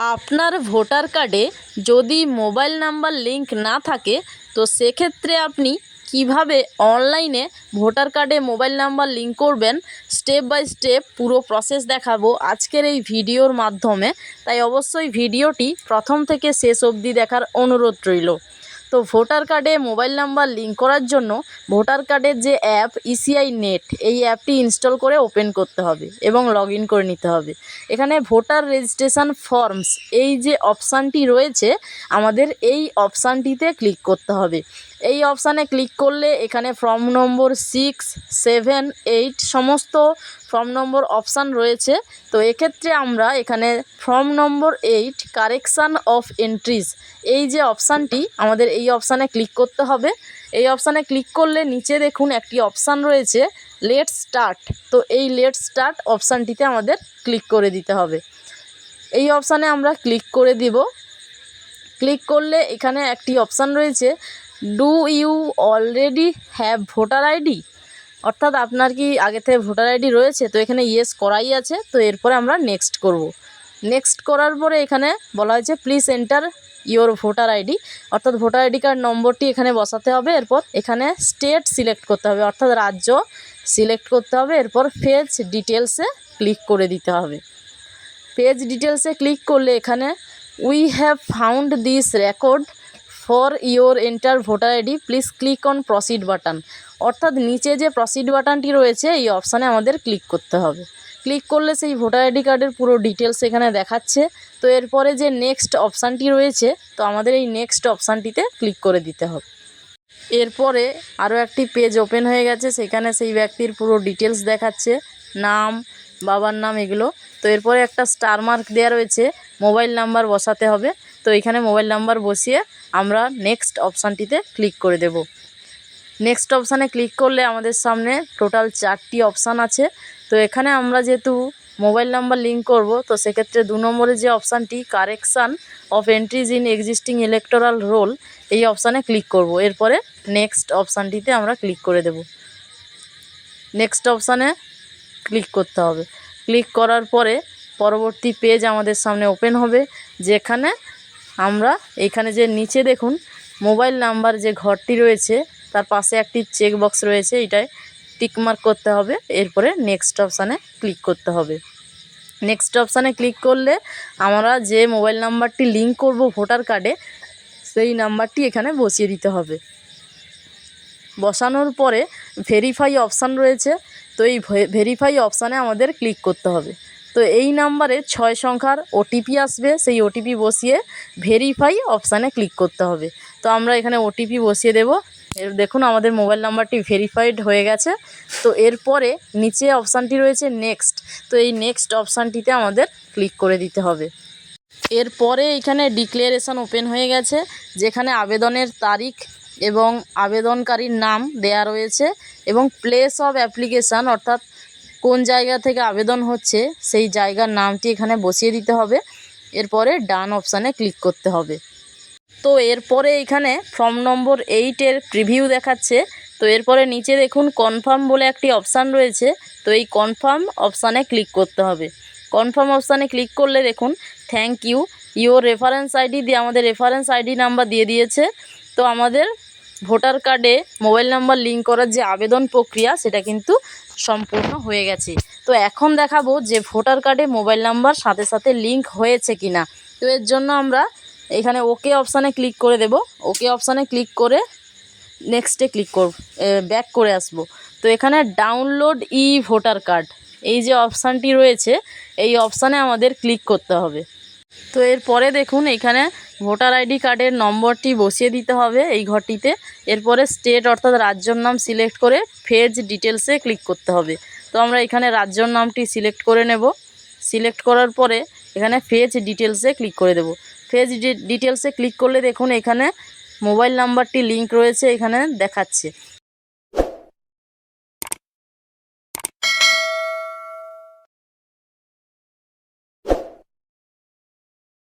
আপনার ভোটার কার্ডে যদি মোবাইল নাম্বার লিংক না থাকে, তো সেক্ষেত্রে আপনি কীভাবে অনলাইনে ভোটার কার্ডে মোবাইল নাম্বার লিংক করবেন? স্টেপ বাই স্টেপ পুরো প্রসেস দেখাবো আজকের এই ভিডিওর মাধ্যমে। তাই অবশ্যই ভিডিওটি প্রথম থেকে শেষ অবধি দেখার অনুরোধ রইল। তো ভোটার কার্ডে মোবাইল নাম্বার লিঙ্ক করার জন্য ভোটার কার্ডের যে অ্যাপ ইসিআই নেট এই অ্যাপটি ইনস্টল করে ওপেন করতে হবে এবং লগ ইন করে নিতে হবে। এখানে ভোটার রেজিস্ট্রেশন ফর্মস, এই যে অপশানটি রয়েছে, আমাদের এই অপশানটিতে ক্লিক করতে হবে। এই অপশানে ক্লিক করলে এখানে form number six, seven, eight সমস্ত ফর্ম নম্বর অপশান রয়েছে। তো এক্ষেত্রে আমরা এখানে form number eight, correction of entries, এই যে অপশানটি, আমাদের এই অপশানে ক্লিক করতে হবে। এই অপশানে ক্লিক করলে নিচে দেখুন একটি অপশান রয়েছে, লেট স্টার্ট। তো এই লেট স্টার্ট অপশানটিতে আমাদের ক্লিক করে দিতে হবে। এই অপশানে আমরা ক্লিক করে দিব। ক্লিক করলে এখানে একটি অপশান রয়েছে do you already have voter ID অর্থাৎ আপনার কি আগে থেকে ভোটার আইডি রয়েছে? তো এখানে ইয়েস করাই আছে। তো এরপরে আমরা নেক্সট করব। নেক্সট করার পরে এখানে বলা হয়েছে please enter your voter ID অর্থাৎ ভোটার আইডি কার্ড নম্বরটি এখানে বসাতে হবে। এরপর এখানে স্টেট সিলেক্ট করতে হবে। অর্থাৎ রাজ্য সিলেক্ট করতে হবে। এরপর ফেজ ডিটেলসে ক্লিক করে দিতে হবে। পেজ ডিটেলসে ক্লিক করলে এখানে we have found this record for your enter voter ID, please click on proceed button. অর্থাৎ নিচে যে প্রসিড বাটনটি রয়েছে, এই অপশানে আমাদের ক্লিক করতে হবে। ক্লিক করলে সেই ভোটার আইডি কার্ডের পুরো ডিটেলস এখানে দেখাচ্ছে। তো এরপরে যে নেক্সট অপশানটি রয়েছে, তো আমাদের এই নেক্সট অপশানটিতে ক্লিক করে দিতে হবে। এরপরে আরও একটি পেজ ওপেন হয়ে গেছে, সেখানে সেই ব্যক্তির পুরো ডিটেলস দেখাচ্ছে। নাম, বাবার নাম, এগুলো। তো এরপরে একটা স্টার মার্ক দেওয়া রয়েছে, মোবাইল নাম্বার বসাতে হবে। তো এখানে মোবাইল নাম্বার বসিয়ে আমরা নেক্সট অপশানটিতে ক্লিক করে দেব। নেক্সট অপশানে ক্লিক করলে আমাদের সামনে টোটাল চারটি অপশান আছে। তো এখানে আমরা যেহেতু মোবাইল নাম্বার লিঙ্ক করব, তো সেক্ষেত্রে দু নম্বরে যে অপশানটি correction of entries in existing electoral roll এই অপশানে ক্লিক করব। এরপরে নেক্সট অপশানটিতে আমরা ক্লিক করে দেব। নেক্সট অপশানে ক্লিক করতে হবে। ক্লিক করার পরে পরবর্তী পেজ আমাদের সামনে ওপেন হবে, যেখানে আমরা এখানে যে নিচে দেখুন, মোবাইল নাম্বার যে ঘরটি রয়েছে, তার পাশে একটি চেক বক্স রয়েছে, এটায় টিকমার্ক করতে হবে, এরপরে নেক্সট অপশানে ক্লিক করতে হবে। নেক্সট অপশানে ক্লিক করলে আমরা যে মোবাইল নাম্বারটি লিঙ্ক করব ভোটার কার্ডে, সেই নাম্বারটি এখানে বসিয়ে দিতে হবে। বসানোর পরে ভেরিফাই অপশান রয়েছে, তো এই ভেরিফাই অপশানে আমাদের ক্লিক করতে হবে। তো এই নাম্বারে ছয় সংখ্যার ওটিপি আসবে, সেই ওটিপি বসিয়ে ভেরিফাই অপশানে ক্লিক করতে হবে। তো আমরা এখানে ওটিপি বসিয়ে দেব। দেখুন আমাদের মোবাইল নাম্বারটি ভেরিফাইড হয়ে গেছে। তো এরপরে নিচে অপশানটি রয়েছে নেক্সট তো এই নেক্সট অপশানটিতে আমাদের ক্লিক করে দিতে হবে। এরপরে এখানে ডিক্লারেশান ওপেন হয়ে গেছে, যেখানে আবেদনের তারিখ এবং আবেদনকারীর নাম দেয়া রয়েছে এবং প্লেস অফ অ্যাপ্লিকেশান অর্থাৎ কোন জায়গা থেকে আবেদন হচ্ছে, সেই জায়গার নামটি এখানে বসিয়ে দিতে হবে। এরপরে ডান অপশানে ক্লিক করতে হবে। তো এরপরে এখানে ফর্ম নম্বর এইটের প্রিভিউ দেখাচ্ছে। তো এরপরে নিচে দেখুন, কনফার্ম বলে একটি অপশান রয়েছে। তো এই কনফার্ম অপশানে ক্লিক করতে হবে। কনফার্ম অপশানে ক্লিক করলে দেখুন, thank you, your reference ID দিয়ে আমাদের রেফারেন্স আইডি নাম্বার দিয়ে দিয়েছে। তো আমাদের ভোটার কার্ডে মোবাইল নাম্বার লিঙ্ক করার যে আবেদন প্রক্রিয়া, সেটা কিন্তু সম্পূর্ণ হয়ে গেছে। তো এখন দেখাবো যে ভোটার কার্ডে মোবাইল নাম্বার সাথে সাথে লিঙ্ক হয়েছে কি না তো এর জন্য আমরা এখানে ওকে অপশানে ক্লিক করে দেব। ওকে অপশানে ক্লিক করে নেক্সটে ক্লিক করব ব্যাক করে আসব। তো এখানে ডাউনলোড ই ভোটার কার্ড এই যে অপশানটি রয়েছে, এই অপশানে আমাদের ক্লিক করতে হবে। তো এরপরে দেখুন, এখানে ভোটার আইডি কার্ডের নম্বরটি বসিয়ে দিতে হবে এই ঘরটিতে। এরপরে স্টেট অর্থাৎ রাজ্যর নাম সিলেক্ট করে ফেজ ডিটেলসে ক্লিক করতে হবে। তো আমরা এখানে রাজ্যর নামটি সিলেক্ট করে নেব। সিলেক্ট করার পরে এখানে ফেজ ডিটেলসে ক্লিক করে দেব। ফেজ ডিটেলসে ক্লিক করলে দেখুন, এখানে মোবাইল নাম্বারটি লিঙ্ক রয়েছে, এখানে দেখাচ্ছে।